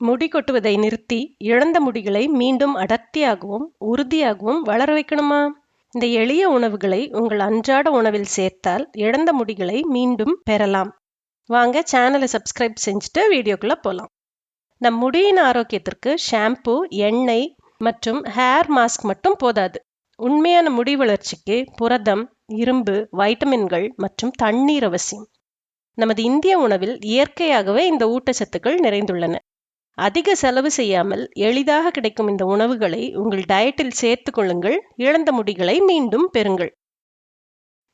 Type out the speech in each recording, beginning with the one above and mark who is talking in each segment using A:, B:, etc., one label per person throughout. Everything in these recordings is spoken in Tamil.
A: முடி கொட்டுவதை நிறுத்தி இழந்த முடிகளை மீண்டும் அடர்த்தியாகவும் உறுதியாகவும் வளர வைக்கணுமா? இந்த எளிய உணவுகளை உங்கள் அன்றாட உணவில் சேர்த்தால் இழந்த முடிகளை மீண்டும் பெறலாம். வாங்க சேனலை சப்ஸ்கிரைப் செஞ்சுட்டு வீடியோக்குள்ளே போகலாம் நம் முடியின் ஆரோக்கியத்திற்கு ஷாம்பு எண்ணெய் மற்றும் ஹேர் மாஸ்க் மட்டும் போதாது. உண்மையான முடி வளர்ச்சிக்கு புரதம் இரும்பு வைட்டமின்கள் மற்றும் தண்ணீர் அவசியம். நமது இந்திய உணவில் இயற்கையாகவே இந்த ஊட்டச்சத்துக்கள் நிறைந்துள்ளன. அதிக செலவு செய்யாமல் எளிதாக கிடைக்கும் இந்த உணவுகளை உங்கள் டயட்டில் சேர்த்து கொள்ளுங்கள். இழந்த முடிகளை மீண்டும் பெறுங்கள்.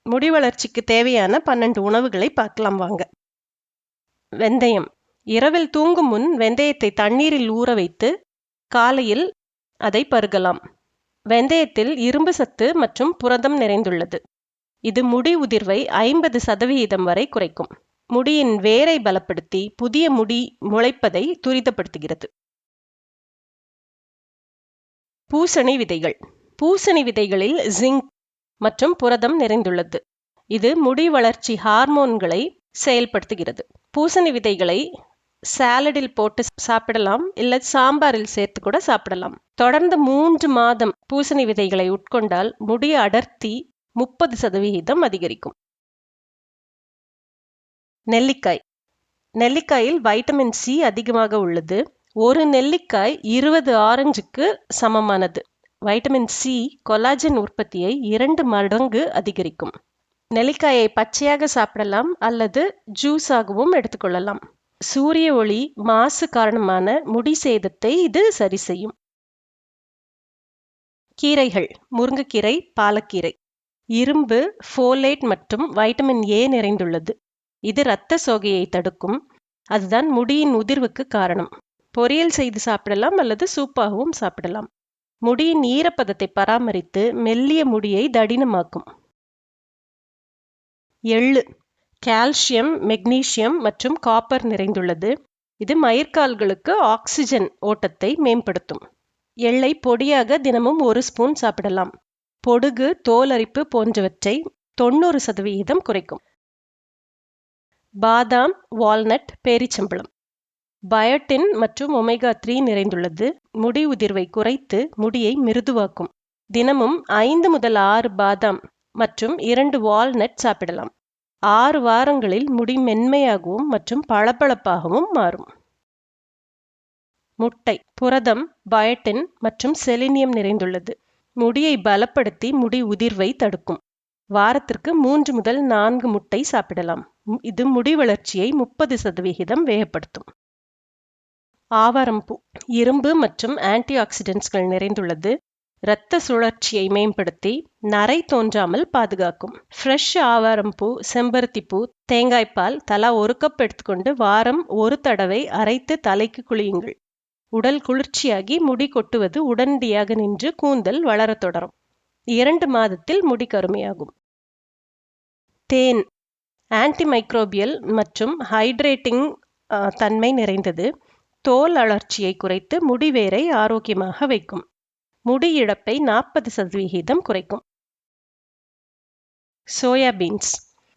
A: முடி வளர்ச்சிக்கு தேவையான பன்னெண்டு உணவுகளை பார்க்கலாம் வாங்க. வெந்தயம். இரவில் தூங்கும் முன் வெந்தயத்தை தண்ணீரில் ஊற வைத்து காலையில் அதை பருகலாம். வெந்தயத்தில் இரும்பு சத்து மற்றும் புரதம் நிறைந்துள்ளது. இது முடி உதிர்வை ஐம்பது சதவிகிதம் வரை குறைக்கும். முடியின் வேரை பலப்படுத்தி புதிய முடி முளைப்பதை துரிதப்படுத்துகிறது. பூசணி விதைகள். பூசணி விதைகளில் ஜிங்க் மற்றும் புரதம் நிறைந்துள்ளது. இது முடி வளர்ச்சி ஹார்மோன்களை செயல்படுத்துகிறது. பூசணி விதைகளை சாலடில் போட்டு சாப்பிடலாம் இல்ல சாம்பாரில் சேர்த்து கூட சாப்பிடலாம். தொடர்ந்து மூன்று மாதம் பூசணி விதைகளை உட்கொண்டால் முடி அடர்த்தி முப்பது சதவிகிதம் அதிகரிக்கும். நெல்லிக்காய். நெல்லிக்காயில் வைட்டமின் சி அதிகமாக உள்ளது. ஒரு நெல்லிக்காய் இருபது ஆரஞ்சுக்கு சமமானது. வைட்டமின் சி கொலாஜன் உற்பத்தியை இரண்டு மடங்கு அதிகரிக்கும். நெல்லிக்காயை பச்சையாக சாப்பிடலாம் அல்லது ஜூஸாகவும் எடுத்துக்கொள்ளலாம். சூரிய ஒளி மாசு காரணமான முடி சேதத்தை இது சரி செய்யும். கீரைகள் முருங்கைக்கீரை பாலக்கீரை. இரும்பு ஃபோலேட் மற்றும் வைட்டமின் ஏ நிறைந்துள்ளது. இது இரத்த சோகையை தடுக்கும். அதுதான் முடியின் உதிர்வுக்கு காரணம். பொரியல் செய்து சாப்பிடலாம் அல்லது சூப்பாகவும் சாப்பிடலாம். முடியின் ஈரப்பதத்தை பராமரித்து மெல்லிய முடியை தடினமாக்கும். எள்ளு. கால்சியம் மெக்னீசியம் மற்றும் காப்பர் நிறைந்துள்ளது. இது மயிர்கால்களுக்கு ஆக்சிஜன் ஓட்டத்தை மேம்படுத்தும். எள்ளை பொடியாக தினமும் ஒரு ஸ்பூன் சாப்பிடலாம். பொடுகு தோலரிப்பு போன்றவற்றை தொண்ணூறு சதவிகிதம் குறைக்கும். பாதாம் வால்நட் பேரிச்சம்பழம். பயோட்டின் மற்றும் ஒமேகா த்ரீ நிறைந்துள்ளது. முடி உதிர்வை குறைத்து முடியை மிருதுவாக்கும். தினமும் ஐந்து முதல் ஆறு பாதாம் மற்றும் இரண்டு வால்நட் சாப்பிடலாம். ஆறு வாரங்களில் முடி மென்மையாகவும் மற்றும் பளபளப்பாகவும் மாறும். முட்டை புரதம் பயோட்டின் மற்றும் செலினியம் நிறைந்துள்ளது. முடியை பலப்படுத்தி முடி உதிர்வை தடுக்கும். வாரத்திற்கு மூன்று முதல் நான்கு முட்டை சாப்பிடலாம். இது முடி வளர்ச்சியை முப்பது சதவிகிதம் வேகப்படுத்தும். ஆவாரம்பூ இரும்பு மற்றும் ஆன்டி ஆக்சிடென்ட்ஸ்கள் நிறைந்துள்ளது. இரத்த சுழற்சியை மேம்படுத்தி நரை தோன்றாமல் பாதுகாக்கும். ஃப்ரெஷ் ஆவாரம்பூ செம்பருத்திப்பூ தேங்காய்ப்பால் தலா ஒரு கப் எடுத்துக்கொண்டு வாரம் ஒரு தடவை அரைத்து தலைக்கு குளியுங்கள். உடல் குளிர்ச்சியாகி முடி கொட்டுவது உடனடியாக நின்று கூந்தல் வளரத் தொடரும். இரண்டு மாதத்தில் முடி கருமையாகும். தேன் ஆன்டிமைக்ரோபியல் மற்றும் ஹைட்ரேட்டிங் தன்மை நிறைந்தது. தோல் அழற்சியை குறைத்து முடிவேரை ஆரோக்கியமாக வைக்கும். முடி இழப்பை நாற்பது சதவிகிதம் குறைக்கும். சோயாபீன்ஸ்.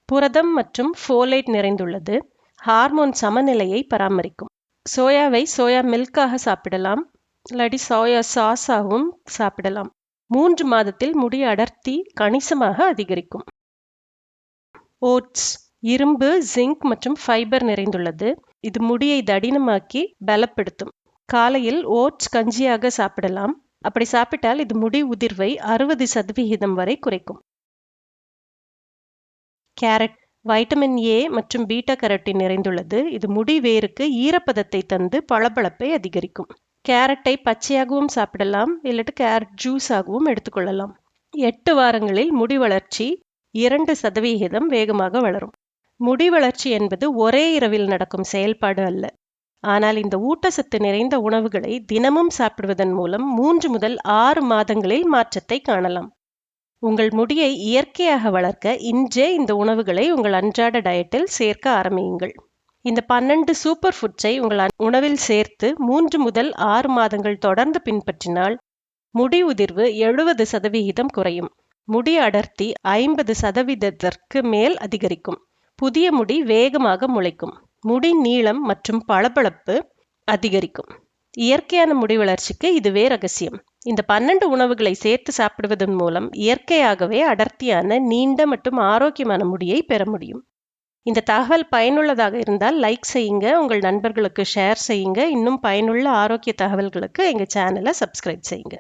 A: புரதம் மற்றும் ஃபோலேட் நிறைந்துள்ளது. ஹார்மோன் சமநிலையை பராமரிக்கும். சோயாவை சோயா மில்காக சாப்பிடலாம். இல்லாட்டி சோயா சாஸாகவும் சாப்பிடலாம். மூன்று மாதத்தில் முடி அடர்த்தி கணிசமாக அதிகரிக்கும். ஓட்ஸ் இரும்பு ஜிங்க் மற்றும் ஃபைபர் நிறைந்துள்ளது. இது முடியை தடினமாக்கி பலப்படுத்தும். காலையில் ஓட்ஸ் கஞ்சியாக சாப்பிடலாம். அப்படி சாப்பிட்டால் இது முடி உதிர்வை அறுபது சதவிகிதம் வரை குறைக்கும். கேரட் வைட்டமின் ஏ மற்றும் பீட்டா கரட்டின் நிறைந்துள்ளது. இது முடி வேருக்கு ஈரப்பதத்தை தந்து பளபளப்பை அதிகரிக்கும். கேரட்டை பச்சையாகவும் சாப்பிடலாம் இல்லாட்டி கேரட் ஜூஸாகவும் எடுத்துக்கொள்ளலாம். எட்டு வாரங்களில் முடி வளர்ச்சி இரண்டு சதவிகிதம் வேகமாக வளரும். முடி வளர்ச்சி என்பது ஒரே இரவில் நடக்கும் செயல்பாடு அல்ல. ஆனால் இந்த ஊட்டச்சத்து நிறைந்த உணவுகளை தினமும் சாப்பிடுவதன் மூலம் மூன்று முதல் ஆறு மாதங்களில் மாற்றத்தை காணலாம். உங்கள் முடியை இயற்கையாக வளர்க்க இன்றே இந்த உணவுகளை உங்கள் அன்றாட டயட்டில் சேர்க்க ஆரம்பியுங்கள். இந்த பன்னெண்டு சூப்பர் ஃபுட்ஸை உங்கள் உணவில் சேர்த்து மூன்று முதல் ஆறு மாதங்கள் தொடர்ந்து பின்பற்றினால் முடி உதிர்வு எழுபது சதவிகிதம் குறையும். முடி அடர்த்தி ஐம்பது சதவீதத்திற்கு மேல் அதிகரிக்கும். புதிய முடி வேகமாக முளைக்கும். முடி நீளம் மற்றும் பளபளப்பு அதிகரிக்கும். இயற்கையான முடி வளர்ச்சிக்கு இதுவே ரகசியம். இந்த பன்னெண்டு உணவுகளை சேர்த்து சாப்பிடுவதன் மூலம் இயற்கையாகவே அடர்த்தியான நீண்ட மற்றும் ஆரோக்கியமான முடியை பெற முடியும். இந்த தகவல் பயனுள்ளதாக இருந்தால் லைக் செய்யுங்க உங்கள் நண்பர்களுக்கு ஷேர் செய்யுங்க. இன்னும் பயனுள்ள ஆரோக்கிய தகவல்களுக்கு எங்கள் சேனலை சப்ஸ்கிரைப் செய்யுங்க.